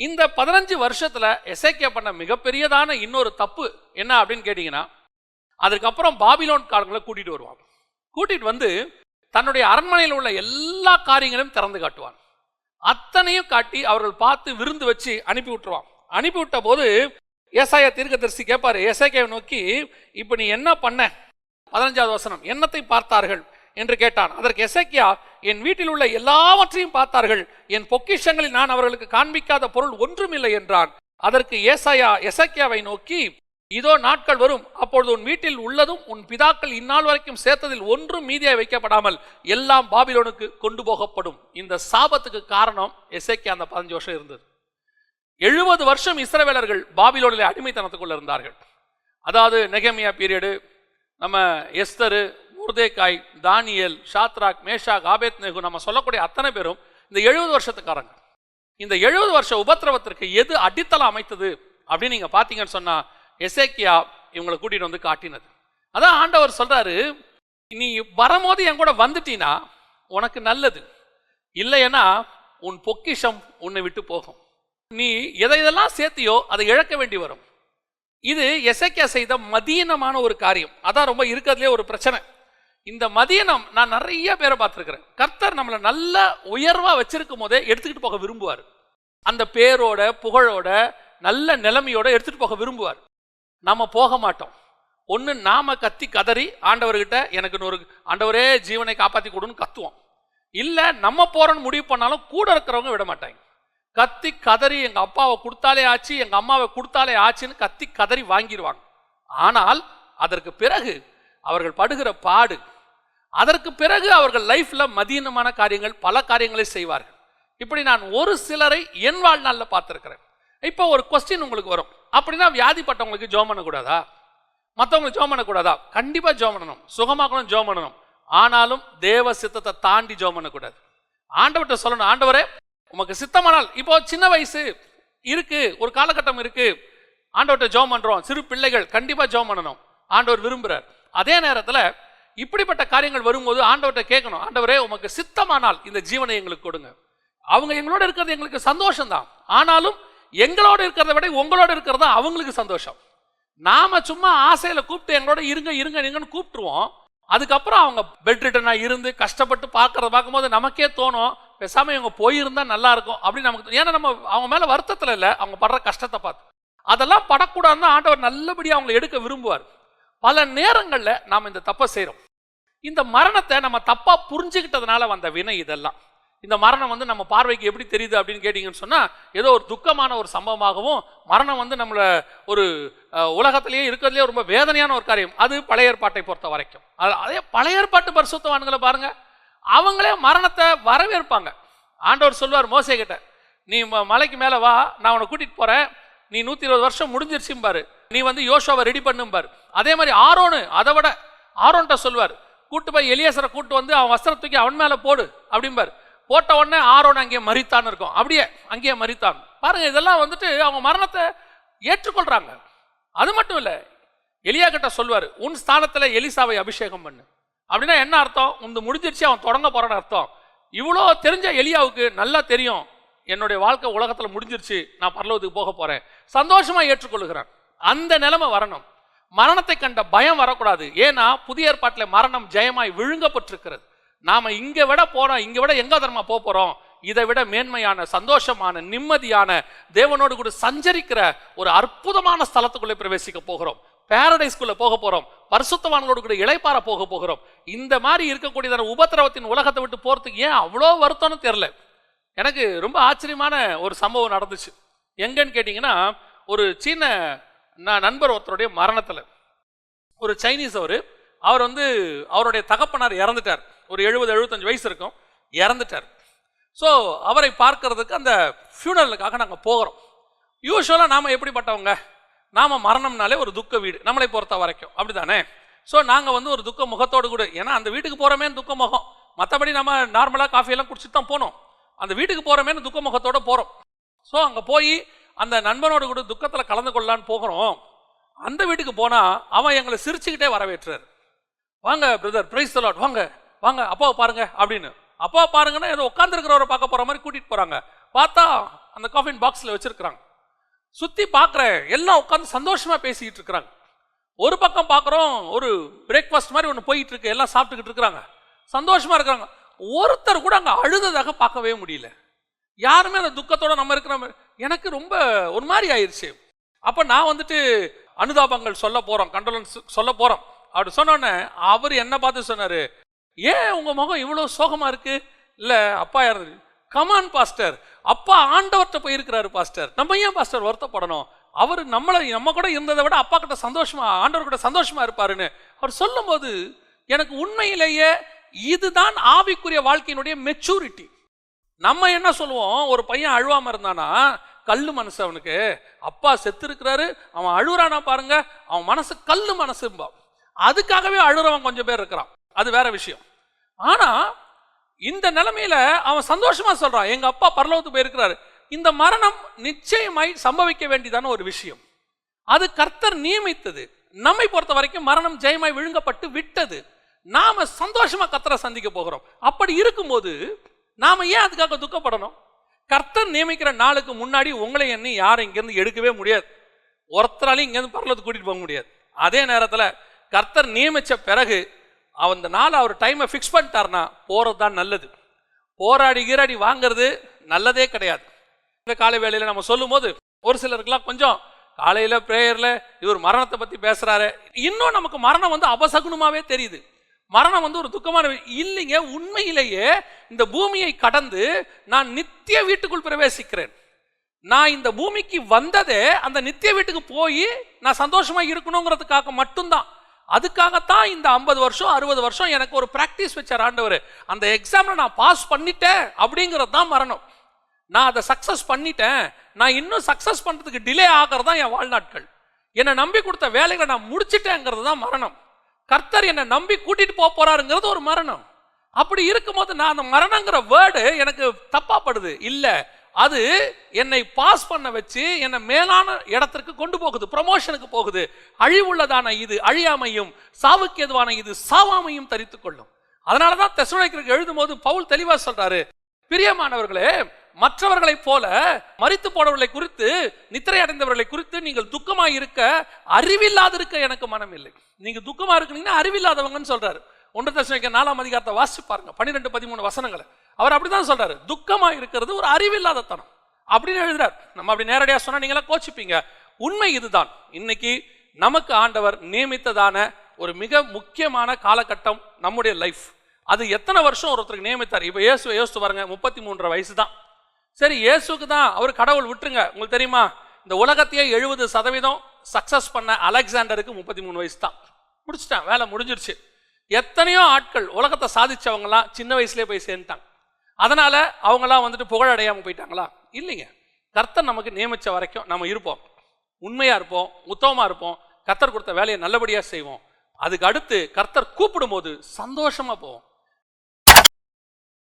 இந்த பதினஞ்சு வருஷத்தில் எஸ்ஐகே பண்ண மிகப்பெரியதான இன்னொரு தப்பு என்ன அப்படின்னு கேட்டிங்கன்னா அதுக்கப்புறம் பாபிலோன் காரங்களை கூட்டிகிட்டு வருவான் கூட்டிகிட்டு வந்து தன்னுடைய அரண்மனையில் உள்ள எல்லா காரியங்களையும் திறந்து காட்டுவான் அத்தனையும் காட்டி அவர்கள் பார்த்து விருந்து வச்சு அனுப்பி விட்டுருவான் அனுப்பி விட்ட போது ஏசாய தீர்க்கதரிசி கேட்பாரு ஏசாயாவை நோக்கி இப்போ நீ என்ன பண்ண? பதினஞ்சாவது வசனம் என்னத்தை பார்த்தார்கள்? என்று கேட்டான். அதற்கு எசக்கியா என் வீட்டில் உள்ள எல்லாவற்றையும் பார்த்தார்கள். என் பொக்கிஷங்களில் நான் அவர்களுக்கு காண்பிக்காத பொருள் ஒன்றுமில்லை என்றான். அதற்கு ஏசாயா எசக்கியாவை நோக்கி இதோ நாட்கள் வரும். அப்பொழுது உன் வீட்டில் உள்ளதும் உன் பிதாக்கள் இந்நாள் வரைக்கும் சேர்த்ததில் ஒன்றும் மீதியாய் வைக்கப்படாமல் எல்லாம் பாபிலோனுக்கு கொண்டு போகப்படும். இந்த சாபத்துக்கு காரணம் எசேக்கியா அந்த பதினஞ்சு வருஷம் இருந்தது. எழுபது வருஷம் இஸ்ரவேலர்கள் பாபிலோனில் அடிமைத்தனத்துக்குள்ள இருந்தார்கள். அதாவது நெகமியா பீரியடு நம்ம Esther Mordecai Daniel Shadrach Meshach Abednego நம்ம சொல்லக்கூடிய அத்தனை பேரும் இந்த எழுபது வருஷத்துக்காரங்க. இந்த எழுபது வருஷ உபத்திரவத்திற்கு எது அடித்தளம் அமைத்தது அப்படின்னு நீங்கள் பார்த்தீங்கன்னு சொன்னால் எசேக்கியா இவங்களை கூட்டிகிட்டு வந்து காட்டினது. அதான் ஆண்டவர் சொல்கிறாரு நீ வரும்போது என் கூட வந்துட்டீன்னா உனக்கு நல்லது. இல்லைன்னா உன் பொக்கிஷம் உன்னை விட்டு போகும். நீ எதை இதெல்லாம் சேர்த்தியோ அதை இழக்க வேண்டி வரும். இது எசைக்கியா செய்த மதீனமான ஒரு காரியம். அதான் ரொம்ப இருக்கிறதுலே ஒரு பிரச்சனை. இந்த மதியனம் நான் நிறைய பேரை பார்த்துருக்கிறேன். கர்த்தர் நம்மளை நல்ல உயர்வாக வச்சிருக்கும் போதே எடுத்துக்கிட்டு போக விரும்புவார். அந்த பேரோட புகழோட நல்ல நிலைமையோட எடுத்துகிட்டு போக விரும்புவார். நம்ம போக மாட்டோம். ஒன்று நாம் கத்தி கதறி ஆண்டவர்கிட்ட எனக்கு ஒரு ஆண்டவரே ஜீவனை காப்பாற்றி கொடுன்னு கத்துவோம். இல்லை நம்ம போகிறோன்னு முடிவு பண்ணாலும் கூட இருக்கிறவங்க விட மாட்டாங்க. கத்தி கதறி எங்கள் அப்பாவை கொடுத்தாலே ஆச்சு எங்கள் அம்மாவை கொடுத்தாலே ஆச்சுன்னு கத்தி கதறி வாங்கிடுவாங்க ஆனால் அதற்கு பிறகு அவர்கள் படுகிற பாடு அதற்கு பிறகு அவர்கள் லைஃப்பில் மதீனமான காரியங்கள் பல காரியங்களை செய்வார்கள். இப்படி நான் ஒரு சிலரை என் வாழ்நாளில் பார்த்துருக்கிறேன். இப்போ ஒரு கொஸ்டின் உங்களுக்கு வரும். அப்படின்னா வியாதிப்பட்டவங்களுக்கு ஜோம் பண்ணக்கூடாதா? மற்றவங்களுக்கு ஜோம் பண்ணக்கூடாதா? கண்டிப்பாக ஜோம் பண்ணணும். சுகமாக்கணும் ஜோம் பண்ணணும். ஆனாலும் தேவ சித்தத்தை தாண்டி ஜோம் பண்ணக்கூடாது. ஆண்டவர்கிட்ட சொல்லணும் ஆண்டவரே உமக்கு சித்தமானால் இப்போ சின்ன வயசு இருக்கு ஒரு காலகட்டம் இருக்கு. ஆண்டவர்கிட்ட ஜோம் பண்ணுறோம் சிறு பிள்ளைகள் கண்டிப்பாக ஜோம் பண்ணணும். ஆண்டவர் விரும்புகிறார் அதே நேரத்தில் இப்படிப்பட்ட காரியங்கள் வரும்போது ஆண்டவர்கிட்ட கேட்கணும் ஆண்டவரே உமக்கு சித்தமானால் இந்த ஜீவனை எங்களுக்கு கொடுங்க. அவங்க எங்களோட இருக்கிறது எங்களுக்கு சந்தோஷம் தான் ஆனாலும் எங்களோட இருக்கிறத விட உங்களோட இருக்கிறது தான் அவங்களுக்கு சந்தோஷம். நாம சும்மா ஆசையில கூப்பிட்டு எங்களோட இருங்க இருங்க இருங்கன்னு கூப்பிட்டுருவோம். அதுக்கப்புறம் அவங்க பெட் ரிட்டனா இருந்து கஷ்டப்பட்டு பார்க்கறத பார்க்கும்போது நமக்கே தோணும் பேசாம இவங்க போயிருந்தா நல்லா இருக்கும். அப்படின்னு நமக்கு ஏன்னா நம்ம அவங்க மேல வருத்தத்துல இல்லை அவங்க படுற கஷ்டத்தை பார்த்து. அதெல்லாம் படக்கூடாதுன்னு ஆண்டவர் நல்லபடியாக அவங்களை எடுக்க விரும்புவார். பல நேரங்களில் நாம் இந்த தப்பை செய்கிறோம் இந்த மரணத்தை நம்ம தப்பாக புரிஞ்சுக்கிட்டதுனால வந்த வினை இதெல்லாம். இந்த மரணம் வந்து நம்ம பார்வைக்கு எப்படி தெரியுது அப்படின்னு கேட்டிங்கன்னு சொன்னால் ஏதோ ஒரு துக்கமான ஒரு சம்பவமாகவும் மரணம் வந்து நம்மளை ஒரு உலகத்திலேயே இருக்கிறதுலே ரொம்ப வேதனையான ஒரு காரியம். அது பழைய ஏற்பாட்டை பொறுத்த வரைக்கும். அது- அதே பழைய ஏற்பாட்டு பரிசுத்தவான்களை பாருங்கள் அவங்களே மரணத்தை வரவேற்பாங்க. ஆண்டவர் சொல்லுவார் மோசே கிட்ட நீ ம- மலைக்கு மேலே வா நான் உன்னை கூட்டிட்டு போகிறேன் நீ நூற்றி இருபது வருஷம் முடிஞ்சிருச்சும்பாரு. நீ வந்து யோசுவாவை ரெடி பண்ணும்பார். அதே மாதிரி ஆரோனு அதை விட ஆரோன்ட்ட சொல்லுவார் கூட்டு போய் எலியாசரை கூட்டு வந்து அவன் வஸ்திரம் தூக்கி அவன் மேலே போடு அப்படிம்பார். போட்ட உடனே ஆரோன் அங்கேயே மறித்தான் இருக்கும். அப்படியே அங்கேயே மறித்தான் பாருங்க இதெல்லாம் வந்துட்டு அவங்க மரணத்தை ஏற்றுக்கொள்றாங்க. அது மட்டும் இல்லை எலியா கிட்ட சொல்வார் உன் ஸ்தானத்தில் எலிசாவை அபிஷேகம் பண்ணு. அப்படின்னா என்ன அர்த்தம்? உந்து முடிஞ்சிருச்சு அவன் தொடங்க போறான்னு அர்த்தம். இவ்வளோ தெரிஞ்ச எலியாவுக்கு நல்லா தெரியும் என்னுடைய வாழ்க்கை உலகத்தில் முடிஞ்சிருச்சு நான் பரலோகத்துக்கு போக போறேன். சந்தோஷமா ஏற்றுக்கொள்கிறான். அந்த நிலைமை வரணும். மரணத்தை கண்ட பயம் வரக்கூடாது. ஏன்னா புதிய ஏற்பாட்டில் மரணம் ஜெயமாய் விழுங்கப்பட்டிருக்கிறது. நாம் இங்கே விட போகிறோம் இங்கே விட எங்கே தரமா போக போகிறோம் இதை விட மேன்மையான சந்தோஷமான நிம்மதியான தேவனோடு கூட சஞ்சரிக்கிற ஒரு அற்புதமான ஸ்தலத்துக்குள்ளே பிரவேசிக்க போகிறோம். பேரடைஸ்குள்ளே போக போகிறோம் பரிசுத்தவான்களோடு கூட இழைப்பார போக போகிறோம். இந்த மாதிரி இருக்கக்கூடியதான உபத்திரவத்தின் உலகத்தை விட்டு போகிறதுக்கு ஏன் அவ்வளோ வருத்தம்னு தெரில எனக்கு ரொம்ப ஆச்சரியமான ஒரு சம்பவம் நடந்துச்சு. எங்கன்னு கேட்டிங்கன்னா ஒரு சீன நான் நண்பர் ஒருத்தருடைய மரணத்தில். ஒரு சைனீஸ் அவர் அவர் வந்து அவருடைய தகப்பனார் இறந்துட்டார். ஒரு எழுபது எழுபத்தஞ்சு வயசு இருக்கும். இறந்துட்டார். ஸோ அவரை பார்க்கறதுக்கு அந்த ஃபியூனரலுக்காக நாங்கள் போகிறோம். யூஸ்வலாக நாம் எப்படிப்பட்டவங்க? நாம் மரணம்னாலே ஒரு துக்க வீடு. நம்மளை பொறுத்த வரைக்கும். அப்படிதானே ஸோ நாங்கள் வந்து ஒரு துக்க முகத்தோடு கூட ஏன்னா அந்த வீட்டுக்கு போகிறோமே துக்க முகம். மற்றபடி நம்ம நார்மலாக காஃபியெல்லாம் குடிச்சிட்டு தான் போனோம். அந்த வீட்டுக்கு போகிறோமே துக்க முகத்தோடு போகிறோம் ஸோ அங்கே போய் அந்த நண்பனோடு கூட துக்கத்தில் கலந்து கொள்ளலான்னு போகிறோம். அந்த வீட்டுக்கு போனால் அவன் எங்களை சிரிச்சுக்கிட்டே வரவேற்றார். வாங்க பிரதர் பிரைஸ் தலாட் வாங்க வாங்க அப்பாவை பாருங்க அப்படின்னு. அப்பா பாருங்கன்னா ஏதோ உட்காந்துருக்கிறவரை பார்க்க போகிற மாதிரி கூட்டிகிட்டு போகிறாங்க பார்த்தா அந்த காஃபின் பாக்ஸில் வச்சிருக்கிறாங்க. சுற்றி பார்க்குறேன் எல்லாம் உட்காந்து சந்தோஷமாக பேசிக்கிட்டு இருக்கிறாங்க. ஒரு பக்கம் பார்க்குறோம் ஒரு பிரேக்ஃபாஸ்ட் மாதிரி ஒன்று போயிட்டு இருக்கு. எல்லாம் சாப்பிட்டுக்கிட்டு இருக்கிறாங்க. சந்தோஷமாக இருக்கிறாங்க. ஒருத்தர் கூட அங்கே அழுததாக பார்க்கவே முடியல. யாருமே அந்த துக்கத்தோட நம்ம இருக்கிற மாதிரி எனக்கு ரொம்ப ஒரு மாதிரி ஆயிடுச்சு அப்போ நான் வந்துட்டு அனுதாபங்கள் சொல்ல போகிறோம் கண்டோலன்ஸ் சொல்ல போகிறோம் அப்படி சொன்னோடனே அவர் என்ன பார்த்து சொன்னார்? ஏன் உங்கள் முகம் இவ்வளோ சோகமாக இருக்கு? இல்லை அப்பா யார்? கமான் பாஸ்டர் அப்பா ஆண்டவர்கிட்ட போயிருக்கிறாரு பாஸ்டர் நம்ம ஏன் பாஸ்டர் வருத்தப்படணும்? அவர் நம்மளை நம்ம கூட இருந்ததை விட அப்பா கிட்ட சந்தோஷமா ஆண்டவர் கூட சந்தோஷமா இருப்பாருன்னு. அவர் சொல்லும்போது எனக்கு உண்மையிலேயே இதுதான் ஆவிக்குரிய வாழ்க்கையினுடைய மெச்சூரிட்டி நம்ம என்ன சொல்லுவோம்? ஒரு பையன் அழுவாமல் இருந்தானா கல்லு மனசு அவனுக்கு. அப்பா செத்து இருக்கிறாரு அவன் அழுகுறானா பாருங்க அவன் மனசு கல்லு மனசும்பா அதுக்காகவே அழுறவன் கொஞ்சம் பேர் இருக்கிறான். அது வேற விஷயம். ஆனா இந்த நிலைமையில அவன் சந்தோஷமா சொல்றான் எங்க அப்பா பரலோகத்துக்கு போயிருக்கிறாரு. இந்த மரணம் நிச்சயமாய் சம்பவிக்க வேண்டியதான ஒரு விஷயம். அது கர்த்தர் நியமித்தது. நம்மை பொறுத்த வரைக்கும் மரணம் ஜெயமாய் விழுங்கப்பட்டு விட்டது. நாம சந்தோஷமா கர்த்தரை சந்திக்க போகிறோம். அப்படி இருக்கும்போது நாம ஏன் அதுக்காக துக்கப்படணும்? கர்த்தர் நியமிக்கிற நாளுக்கு முன்னாடி உங்களை எண்ணி யாரும் இங்கேருந்து எடுக்கவே முடியாது. ஒருத்தராலையும் இங்கேருந்து பரலத்துக்கு கூட்டிட்டு போக முடியாது. அதே நேரத்தில் கர்த்தர் நியமித்த பிறகு அந்த நாள் அவர் டைமை ஃபிக்ஸ் பண்ணிட்டார்னா போகிறது தான் நல்லது. போராடி கீராடி வாங்கிறது நல்லதே கிடையாது. இந்த காலை வேளையில் நம்ம சொல்லும்போது ஒரு சிலருக்குலாம் கொஞ்சம் காலையில் ப்ரேயரில் இவர் மரணத்தை பற்றி பேசுகிறாரு இன்னும் நமக்கு மரணம் வந்து அபசகுணமாகவே தெரியுது. மரணம் வந்து ஒரு துக்கமான இல்லைங்க உண்மையிலேயே இந்த பூமியை கடந்து நான் நித்திய வீட்டுக்குள் பிரவேசிக்கிறேன். நான் இந்த பூமிக்கு வந்ததே அந்த நித்திய வீட்டுக்கு போய் நான் சந்தோஷமா இருக்கணுங்கிறதுக்காக மட்டும்தான். அதுக்காகத்தான் இந்த ஐம்பது வருஷம் அறுபது வருஷம் எனக்கு ஒரு ப்ராக்டிஸ் வச்சார் ஆண்டவர். அந்த எக்ஸாமில் நான் பாஸ் பண்ணிட்டேன் அப்படிங்கிறது தான் மரணம். நான் அதை சக்ஸஸ் பண்ணிட்டேன். நான் இன்னும் சக்ஸஸ் பண்ணுறதுக்கு டிலே ஆகிறது தான் என் வாழ்நாட்கள். என்னை நம்பி கொடுத்த வேலைகளை நான் முடிச்சிட்டேங்கிறது தான் மரணம். கர்த்தர் என்னை நம்பி கூட்டிட்டு போக போறாருங்கிறது ஒரு மரணம். அப்படி இருக்கும்போது நான் அந்த மரணங்கிற வேர்டு எனக்கு தப்பாப்படுது இல்லை அது என்னை பாஸ் பண்ண வச்சு என்னை மேலான இடத்திற்கு கொண்டு போகுது ப்ரமோஷனுக்கு போகுது. அழிவுள்ளதான இது அழியாமையும் சாவுக்கு எதுவான இது சாவாமையும் தரித்து கொள்ளும் அதனால தான் எழுதும் போது பவுல் தெளிவா சொல்றாரு. பிரியமானவர்களே மற்றவர்களைப் போல மறித்து போனவர்களை குறித்து நித்திரை அடைந்தவர்களை குறித்து நீங்கள் துக்கமாக இருக்க அறிவில்லாதிருக்க எனக்கு மனம் இல்லை நீங்க துக்கமாக இருக்கிறீங்கன்னா அறிவில்லாதவங்கன்னு சொல்றாரு. ஒன்று தசனிக்க நாலாம் அதிகாரத்தை வாசிச்சு பாருங்க. பன்னிரெண்டு பதிமூணு வசனங்களை. அவர் அப்படிதான் சொல்றாரு. துக்கமா இருக்கிறது ஒரு அறிவில்லாதத்தனம். அப்படின்னு எழுதுறார். நம்ம அப்படி நேரடியாக சொன்னா நீங்களா கோச்சிப்பீங்க. உண்மை இதுதான். இன்னைக்கு நமக்கு ஆண்டவர் நியமித்ததான ஒரு மிக முக்கியமான காலகட்டம் நம்முடைய லைஃப் அது எத்தனை வருஷம் ஒருத்தருக்கு நியமித்தார்? இப்போ இயேசு யோசித்து பாருங்க. முப்பத்தி மூன்றரை வயசு தான் சரி இயேசுக்கு தான் அவர் கடவுள் விட்டுருங்க. உங்களுக்கு தெரியுமா? இந்த உலகத்தையே எழுபது சதவீதம் சக்சஸ் பண்ண அலெக்சாண்டருக்கு முப்பத்தி மூணு வயசு தான். முடிச்சிட்டான் வேலை முடிஞ்சிருச்சு. எத்தனையோ ஆட்கள் உலகத்தை சாதிச்சவங்கலாம் சின்ன வயசுலேயே போய் சேர்ந்துட்டாங்க. அதனால அவங்களாம் வந்துட்டு புகழடையாமல் போயிட்டாங்களா? இல்லைங்க. கர்த்தர் நமக்கு நியமித்த வரைக்கும் நம்ம இருப்போம். உண்மையாக இருப்போம் உத்தமமாக இருப்போம். கர்த்தர் கொடுத்த வேலையை நல்லபடியாக செய்வோம். அதுக்கு அடுத்து கர்த்தர் கூப்பிடும்போது சந்தோஷமாக போவோம்.